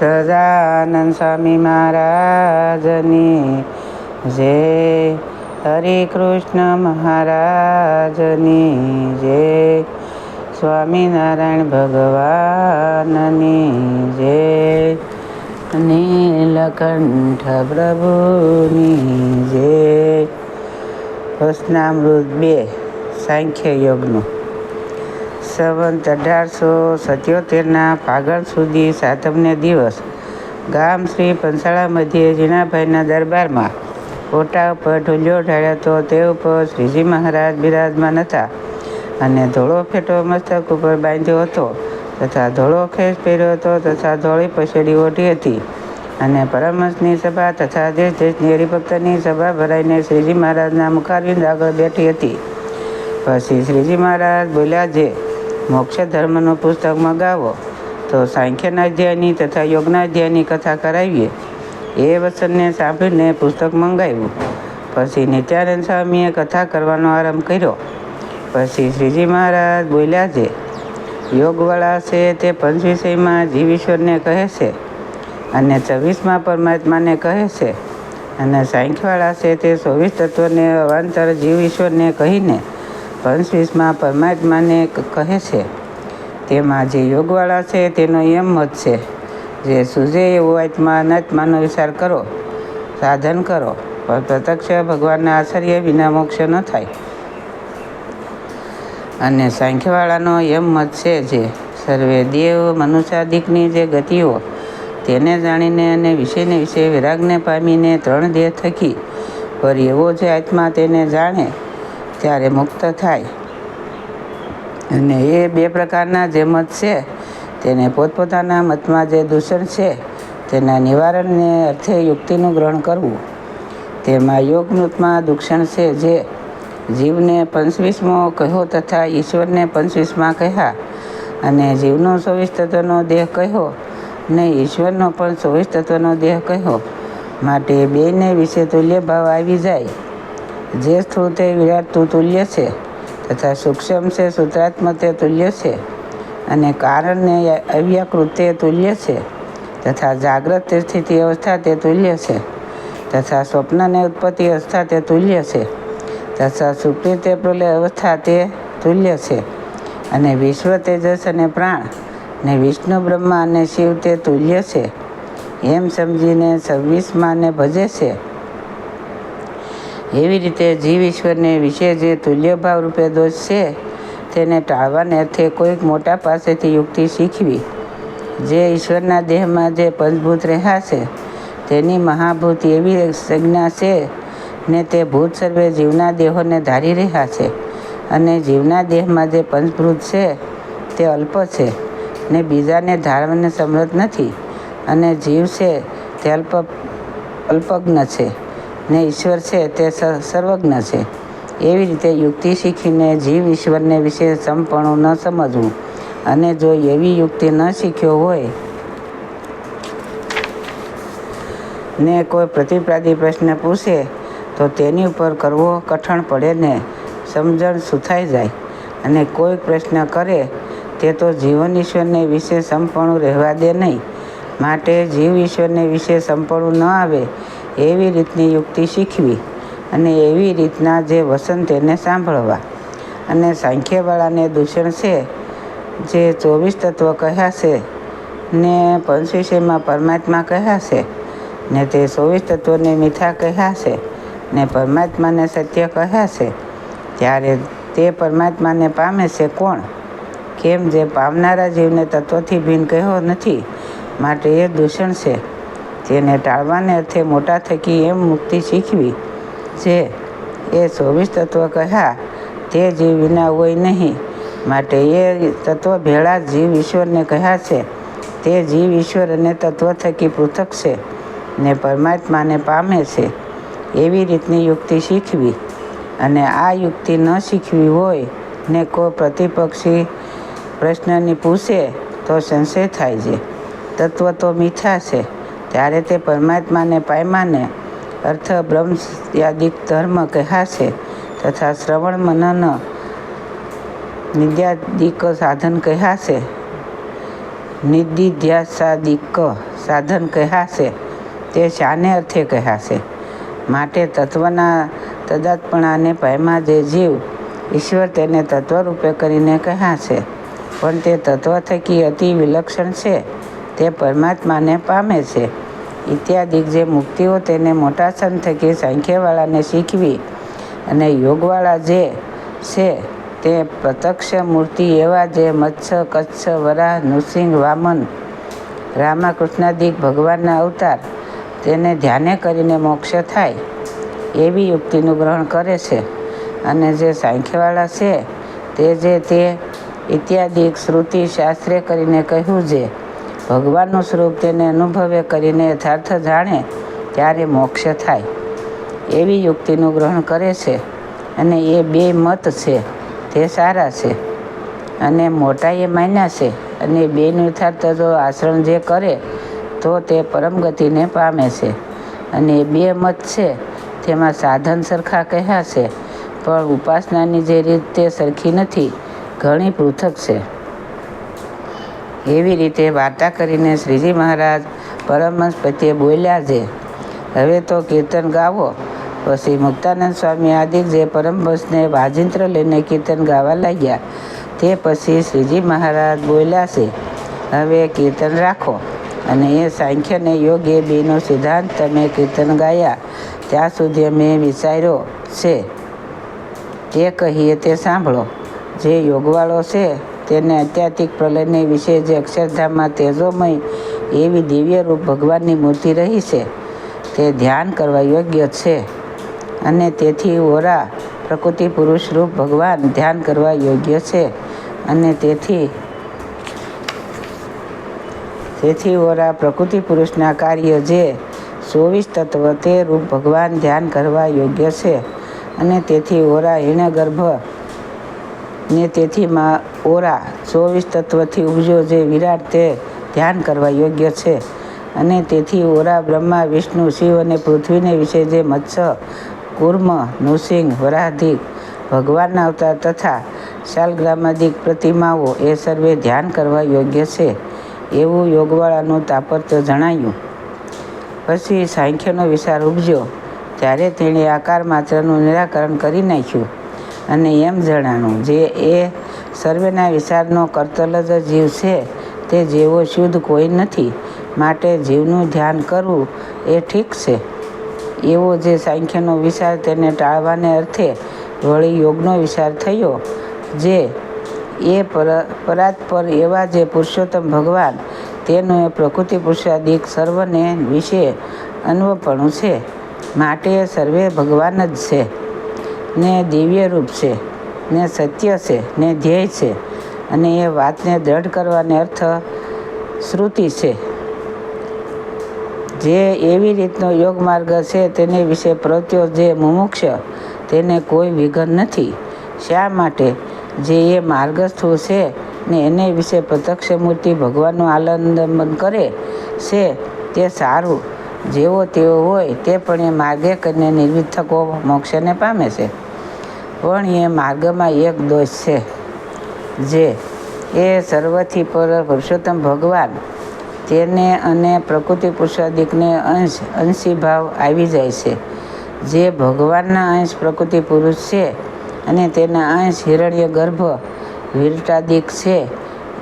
સદાનંદ સ્વામી મહારાજની. જય હરે કૃષ્ણ મહારાજની. જય સ્વામિનારાયણ ભગવાનની. જય નીલકંઠ પ્રભુની. જય વસનામૃત બે સાંખ્ય યોગનું. સંવંત અઢારસો સત્યોતેરના ફાગણ સુધી સાતમને દિવસ ગામ શ્રી પંસાળા મધ્યે જીણાભાઈના દરબારમાં ઓટા ઉપર ઢોલિયો ઢાળ્યો તો તે ઉપર શ્રીજી મહારાજ બિરાજમાન હતા અને ધોળો ફેટો મસ્તક ઉપર બાંધ્યો હતો તથા ધોળો ખેસ પહેર્યો હતો તથા ધોળી પછેડી ઓઢી હતી અને પરમહંસની સભા તથા દેશ દેશની હરિભક્તની સભા ભરાઈને શ્રીજી મહારાજના મુખારવિંદ આગળ બેઠી હતી. પછી શ્રીજી મહારાજ બોલ્યા, જે મોક્ષ ધર્મનું પુસ્તક મગાવો તો સાંખ્યના અધ્યાયની તથા યોગના અધ્યાયની કથા કરાવીએ. એ વચનને સાંભળીને પુસ્તક મંગાવ્યું. પછી નિત્યાનંદ સ્વામીએ કથા કરવાનો આરંભ કર્યો. પછી શ્રીજી મહારાજ બોલ્યા છે, યોગવાળા છે તે પંચ વિષયમાં જીવ કહે છે અને છવ્વીસમાં પરમાત્માને કહે છે અને સાંખ્યવાળા છે તે ચોવીસ તત્વને અવાંતર જીવ ઈશ્વરને કહીને પંચવીસમાં પરમાત્માને કહે છે, તેમાં જે યોગવાળા છે તેનો એમ મત છે. જે સૂઝે એવો આત્મા અનાત્માનો વિચાર કરો, સાધન કરો, પણ પ્રત્યક્ષ ભગવાનના આશ્ચર્ય વિના મોક્ષ ન થાય. અને સાંખ્યવાળાનો એમ મત છે જે, સર્વે દેવ મનુષ્યાદિકની જે ગતિઓ, તેને જાણીને અને વિષયને વિશે વિરાગને પામીને ત્રણ દેહ થકી, પર એવો જે આત્મા તેને જાણે ત્યારે મુક્ત થાય. અને એ બે પ્રકારના જે મત છે, તેને પોતપોતાના મતમાં જે દૂષણ છે, તેના નિવારણને અર્થે યુક્તિનું ગ્રહણ કરવું. તેમાં યોગમૃતમાં દૂષણ છે જે જીવને પંચવીસમો કહ્યો તથા ઈશ્વરને પંચવીસમાં કહ્યા. અને જીવનો ચોવીસ તત્વનો દેહ કહ્યો ને ઈશ્વરનો પણ ચોવીસ તત્વનો દેહ કહ્યો. માટે બેને વિશે તુલ્ય ભાવ આવી જાય. જે સ્થૂળ તે વિરાટ તું તુલ્ય છે તથા સૂક્ષ્મ છે સૂત્રાત્મ તે તુલ્ય છે અને કારણને અવ્યાકૃત તુલ્ય છે તથા જાગ્રત સ્થિતિ અવસ્થા તે તુલ્ય છે તથા સ્વપ્નને ઉત્પત્તિ અવસ્થા તે તુલ્ય છે તથા સુપ્રી તે પ્રલય અવસ્થા તે તુલ્ય છે અને વિશ્વ તેજસ અને પ્રાણ ને વિષ્ણુ, બ્રહ્મા અને શિવ તે તુલ્ય છે. એમ સમજીને છવ્વીસમાં ને ભજે છે. એવી રીતે જીવ ઈશ્વરને વિશે જે તુલ્ય ભાવ રૂપે દોષ છે, તેને ટાળવાને અર્થે કોઈક મોટા પાસેથી યુક્તિ શીખવી. જે ઈશ્વરના દેહમાં જે પંચભૂત રહ્યા છે તેની મહાભૂત એવી સંજ્ઞા છે ને તે ભૂત સર્વે જીવના દેહોને ધારી રહ્યા છે અને જીવના દેહમાં જે પંચભૂત છે, તે અલ્પ છે ને બીજાને ધારવાને સમર્થ નથી અને જીવ છે, તે અલ્પ અલ્પજ્ઞ છે. ને ઈશ્વર છે, તે સર્વજ્ઞ છે. એવી રીતે યુક્તિ શીખીને જીવ ઈશ્વરને વિશે સંપણું ન સમજવું. અને જો એવી યુક્તિ ન શીખ્યો હોય ને કોઈ પ્રતિપ્રાદી પ્રશ્ન પૂછે, તો તેની ઉપર કરવો કઠણ પડે ને સમજણ સુથાઈ જાય. અને કોઈ પ્રશ્ન કરે, તે તો જીવન ઈશ્વરને વિશે સંપણું રહેવા દે નહીં. માટે જીવ ઈશ્વરને વિશે સંપણું ન આવે એવી રીતની યુક્તિ શીખવી અને એવી રીતના જે વસન તેને સાંભળવા. અને સાંખ્યવાળાને દૂષણ છે, જે ચોવીસ તત્વ કહ્યા છે, ને પંચવિષયમાં પરમાત્મા કહ્યા છે, ને તે ચોવીસ તત્વોને મીઠા કહ્યા છે, ને પરમાત્માને સત્ય કહ્યા છે. ત્યારે તે પરમાત્માને પામે છે કોણ? કેમ જે પામનારા જીવને તત્વથી ભિન્ન કહ્યો નથી? માટે એ દૂષણ છે. તેને ટાળવાને અર્થે મોટા થકી એમ મુક્તિ શીખવી. જે એ ચોવીસ તત્વ કહ્યા, તે જીવ વિના હોય નહીં. માટે એ તત્વ ભેળા જીવ ઈશ્વરને કહ્યા છે, તે જીવ ઈશ્વર અને તત્વ થકી પૃથક છે ને પરમાત્માને પામે છે. એવી રીતની યુક્તિ શીખવી અને આ યુક્તિ ન શીખવી હોય ને કોઈ પ્રતિપક્ષી પ્રશ્નની પૂછે તો સંશય થાય છે. તત્વ તો મીઠા છે. ત્યારે તે પરમાત્માને પાયમાને અર્થ બ્રહ્મયાદિક ધર્મ કહેશે તથા શ્રવણ મનન નિદ્યાદિક સાધન કહેશે નિદિધ્યાસાદિક સાધન કહેશે તે શાને અર્થે કહેશે માટે તત્વના તદાત્પણાને પામ્યા જે જીવ, ઈશ્વર તેને તત્વરૂપે કરીને કહ્યા છે. પણ તે તત્વ થકી અતિ વિલક્ષણ છે. તે પરમાત્માને પામે છે. ઇત્યાદિક જે મુક્તિઓ તેને મોટા સંત થકી સાંખ્યવાળાને શીખવી અને યોગવાળા જે છે તે પ્રત્યક્ષ મૂર્તિ એવા જે મત્સ્ય, કચ્છ, વરાહ, નૃસિંહ, વામન, રામાકૃષ્ણાદિક ભગવાનના અવતાર તેને ધ્યાને કરીને મોક્ષ થાય એવી યુક્તિનું ગ્રહણ કરે છે. અને જે સાંખ્યવાળા છે તે જે તે ઇત્યાદિક શ્રુતિ શાસ્ત્રે કરીને કહ્યું છે ભગવાનનું સ્વરૂપ તેને અનુભવે કરીને યથાર્થ જાણે ત્યારે મોક્ષ થાય. એવી યુક્તિનું ગ્રહણ કરે છે અને એ બે મત છે, તે સારા છે અને મોટા એ માન્યા છે અને બેનું યથાર્થ જો આચરણ જે કરે, તો તે પરમ ગતિને પામે છે. અને એ બે મત છે, તેમાં સાધન સરખા કહ્યા છે પણ ઉપાસનાની જે રીત તે સરખી નથી, ઘણી પૃથક છે. એવી રીતે વાર્તા કરીને શ્રીજી મહારાજ પરમહંસ પ્રત્યે બોલ્યા છે. હવે તો કીર્તન ગાવો. પછી મુક્તાનંદ સ્વામી આદિ જે પરમહંસને વાજિંત્ર લઈને કીર્તન ગાવા લાગ્યા, તે પછી શ્રીજી મહારાજ બોલ્યા છે, હવે કીર્તન રાખો અને એ સાંખ્ય અને યોગ એ બેનો સિદ્ધાંત તમે કીર્તન ગાયા. ત્યાં સુધી અમે વિચાર્યો છે. તે કહીએ તે સાંભળો. જે યોગવાળો છે તેને અત્યાધિક પ્રલયને વિશે જે અક્ષરધામમાં તેજોમય એવી દિવ્ય રૂપ ભગવાનની મૂર્તિ રહી છે, તે ધ્યાન કરવા યોગ્ય છે. અને તેથી ઓરા પ્રકૃતિ પુરુષ રૂપ ભગવાન ધ્યાન કરવા યોગ્ય છે. અને તેથી તેથી ઓરા પ્રકૃતિ પુરુષના કાર્ય જે ચોવીસ તત્વ તે રૂપ ભગવાન ધ્યાન કરવા યોગ્ય છે. અને તેથી ઓરા હિણ ગર્ભ ને તેથી માં ઓરા ચોવીસ તત્વથી ઉપજો જે વિરાટ તે ધ્યાન કરવા યોગ્ય છે. અને તેથી ઓરા, બ્રહ્મા, વિષ્ણુ, શિવ અને પૃથ્વીને વિશે જે મત્સ્ય, કુર્મ, નૃસિંહ વરાધિક ભગવાનના અવતાર તથા શાલગ્રામાદિક પ્રતિમાઓ એ સર્વે ધ્યાન કરવા યોગ્ય છે એવું યોગવાળાનું તાપત્ય જણાયું. પછી સાંખ્યનો વિચાર ઉપજ્યો. ત્યારે તેણે આકાર માત્રનું નિરાકરણ કરી નાખ્યું. અને એમ જણાનું જે એ સર્વેના વિચારનો કર્તલ જીવ છે, તે જેવો શુદ્ધ કોઈ નથી. માટે જીવનું ધ્યાન કરવું એ ઠીક છે. એવો જે સાંખ્યનો વિચાર તેને ટાળવાને અર્થે વળી યોગનો વિચાર થયો, જે એ પર પરાત્પર એવા જે પુરુષોત્તમ ભગવાન, તેનું એ પ્રકૃતિ પુરુષાદિક સર્વને વિશે અન્વપણું છે. માટે સર્વે ભગવાન જ છે. ને દિવ્ય રૂપ છે, ને સત્ય છે, ને ધ્યેય છે અને એ વાતને દ્રઢ કરવાને અર્થ શ્રુતિ છે. જે એવી રીતનો યોગ માર્ગ છે તેને વિશે પ્રત્યો જે મુમુક્ષ તેને કોઈ વિઘન નથી. શા માટે? જે એ માર્ગસ્થ છે ને એને વિશે પ્રત્યક્ષ મૂર્તિ ભગવાનનું આલંદન કરે છે તે સારું. જેવો તેવો હોય તે પણ એ માર્ગે કરીને નિર્વિથકો મોક્ષને પામે છે. પણ એ માર્ગમાં એક દોષ છે, જે એ સર્વથી પર પુરુષોત્તમ ભગવાન તેને અને પ્રકૃતિ પુરુષાદિકને અંશ, અંશી ભાવ આવી જાય છે. જે ભગવાનના અંશ પ્રકૃતિ પુરુષ છે અને તેના અંશ હિરણ્ય ગર્ભ વિરટાદિક છે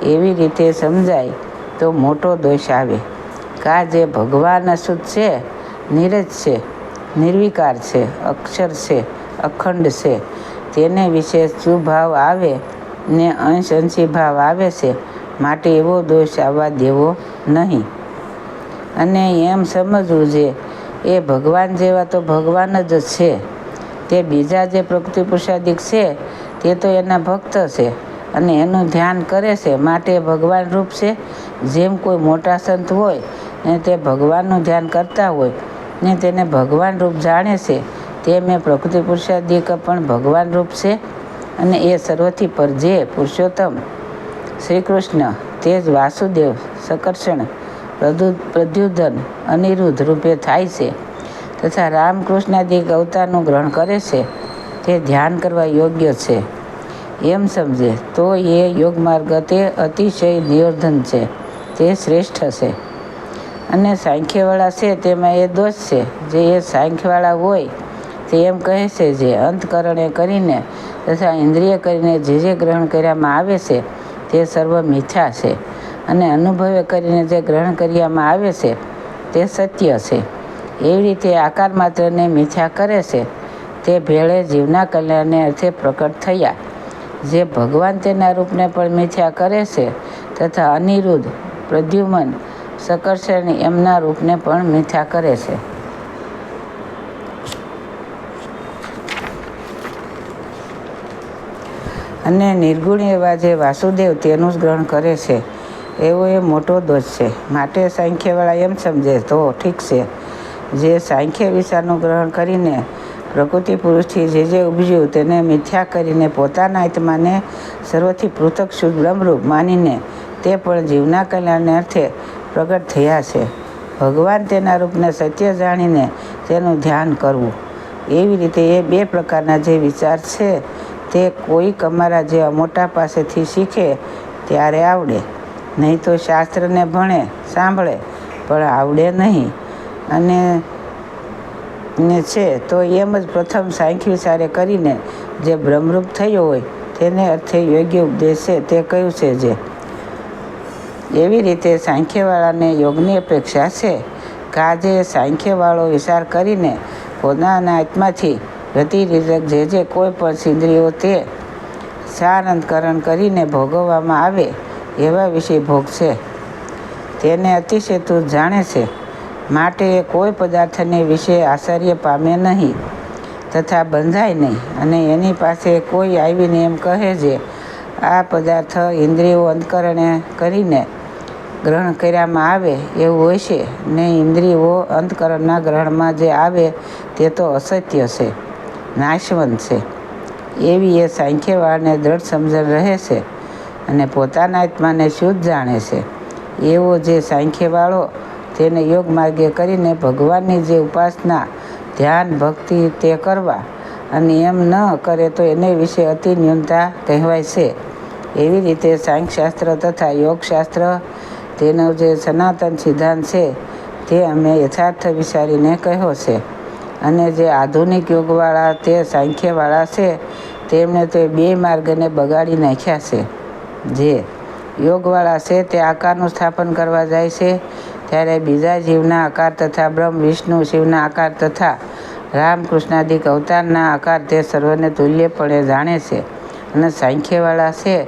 એવી રીતે સમજાય તો મોટો દોષ આવે. કા જે ભગવાન અશુદ્ધ છે, નીરજ છે, નિર્વિકાર છે, અક્ષર છે અખંડ છે. તેને વિશે સુભાવ આવે ને અંશ અંશી ભાવ આવે છે માટે એવો દોષ આવવા દેવો નહીં. અને એમ સમજવું છે એ ભગવાન જેવા તો ભગવાન જ છે. તે બીજા જે પ્રકૃતિ પુરુષાદિક છે, તે તો એના ભક્ત છે અને એનું ધ્યાન કરે છે માટે ભગવાન રૂપ છે. જેમ કોઈ મોટા સંત હોય ને તે ભગવાનનું ધ્યાન કરતા હોય ને તેને ભગવાન રૂપ જાણે છે તે મેં પ્રકૃતિ પુરુષાદિક પણ ભગવાન રૂપ છે અને એ સર્વથી પર જે પુરુષોત્તમ શ્રી કૃષ્ણ તે જ વાસુદેવ સકર્ષણ પ્રદુ પ્રદ્યુધન અનિરુદ્ધ રૂપે થાય છે તથા રામકૃષ્ણાદિક અવતારનું ગ્રહણ કરે છે, તે ધ્યાન કરવા યોગ્ય છે. એમ સમજે તો એ યોગ માર્ગ તે અતિશય નિયોર્ધન છે, તે શ્રેષ્ઠ છે. અને સાંખ્યવાળા છે તેમાં એ દોષ છે, જે એ સાંખ્યવાળા હોય તે એમ કહે છે જે અંતકરણે કરીને તથા ઇન્દ્રિય કરીને જે જે ગ્રહણ કર્યામાં આવે છે, તે સર્વ મિથ્યા છે અને અનુભવે કરીને જે ગ્રહણ કર્યામાં આવે છે, તે સત્ય છે. એવી રીતે આકાર માત્રને મિથ્યા કરે છે. તે ભેળે જીવના કલ્યાણને અર્થે પ્રકટ થયા. જે ભગવાન તેના રૂપને પણ મિથ્યા કરે છે તથા અનિરુદ્ધ, પ્રદ્યુમન સકર્ષણ એમના રૂપને પણ મિથ્યા કરે છે. અને નિર્ગુણ એવા જે વાસુદેવ તેનું જ ગ્રહણ કરે છે. એવો એ મોટો દોષ છે. માટે સાંખ્યવાળા એમ સમજે, તો ઠીક છે. જે સાંખ્ય વિચારનું ગ્રહણ કરીને પ્રકૃતિ પુરુષથી જે જે ઉપજ્યું તેને મિથ્યા કરીને પોતાના આત્માને સર્વથી પૃથક શુદ્ધ બ્રહ્મરૂપ માનીને તે પણ જીવના કલ્યાણને અર્થે પ્રગટ થયા છે. ભગવાન તેના રૂપને સત્ય જાણીને તેનું ધ્યાન કરવું. એવી રીતે એ બે પ્રકારના જે વિચાર છે તે કોઈક અમારા જેવા મોટા પાસેથી શીખે ત્યારે આવડે. નહીં તો શાસ્ત્રને ભણે, સાંભળે, પણ આવડે નહીં. અને ને છે, તો એમ જ પ્રથમ સાંખ્ય વિચારે કરીને જે ભ્રમરૂપ થયો હોય, તેને અર્થે યોગ્ય ઉપદેશ છે, તે કયું છે જે? એવી રીતે સાંખ્યવાળાને યોગની અપેક્ષા છે. કે આજે સાંખ્યવાળો વિચાર કરીને પોતાના આત્માથી ગતિરીતક જે જે કોઈ પણ સિંદ્રિયો તે સાર અંતકરણ કરીને ભોગવવામાં આવે એવા વિષય ભોગ છે તેને અતિશય તું જાણે છે. માટે એ કોઈ પદાર્થને વિશે આશ્ચર્ય પામે નહીં તથા બંધાય નહીં અને એની પાસે કોઈ આવીને એમ કહે છે, આ પદાર્થ ઇન્દ્રિયો અંતકરણે કરીને ગ્રહણ કર્યામાં આવે એવું હોય છે ને ઇન્દ્રિયો અંતકરણના ગ્રહણમાં જે આવે તે તો અસત્ય છે. નાશવંત છે. એવી એ સાંખ્યવાળને દ્રઢ સમજણ રહે છે અને પોતાના આત્માને શુદ્ધ જાણે છે. એવો જે સાંખ્યવાળો તેને યોગ માર્ગે કરીને ભગવાનની જે ઉપાસના, ધ્યાન, ભક્તિ તે કરવા અને એમ ન કરે તો એને વિશે અતિ ન્યૂનતા કહેવાય છે. એવી રીતે સાંખ્યશાસ્ત્ર તથા યોગશાસ્ત્ર તેનો જે સનાતન સિદ્ધાંત છે તે અમે યથાર્થ વિચારીને કહ્યો છે. અને જે આધુનિક યોગવાળા તે સાંખ્યવાળા છે તેમણે તે બે માર્ગને બગાડી નાખ્યા છે. જે યોગવાળા છે તે આકારનું સ્થાપન કરવા જાય છે, ત્યારે બીજા જીવના આકાર તથા બ્રહ્મ, વિષ્ણુ, શિવના આકાર તથા રામકૃષ્ણાદિક અવતારના આકાર તે સર્વને તુલ્યપણે જાણે છે અને સાંખ્યવાળા છે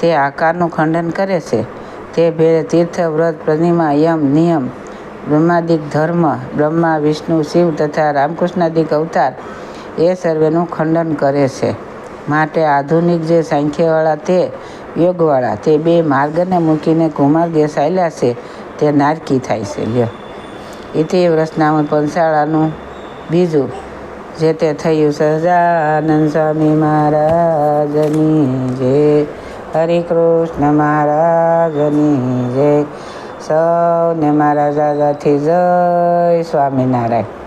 તે આકારનું ખંડન કરે છે. તે ભેળે તીર્થ, વ્રત, પ્રતિમા, યમ, નિયમ બ્રહ્માદિક ધર્મ, બ્રહ્મા, વિષ્ણુ, શિવ તથા રામકૃષ્ણાદિક અવતાર એ સર્વેનું ખંડન કરે છે. માટે આધુનિક જે સાંખ્યવાળા તે યોગવાળા તે બે માર્ગને મૂકીને કુમાર્ગે ચાલ્યા છે તે નારકી થાય છે. લ્યો. ઇતિ વ્રસનામ પંસાળાનું બીજું જે તે થયું સહજાનંદ સ્વામી મહારાજની જય, હરિકૃષ્ણ મહારાજની જય. સૌને મારા દાદાથી જય સ્વામિનારાયણ.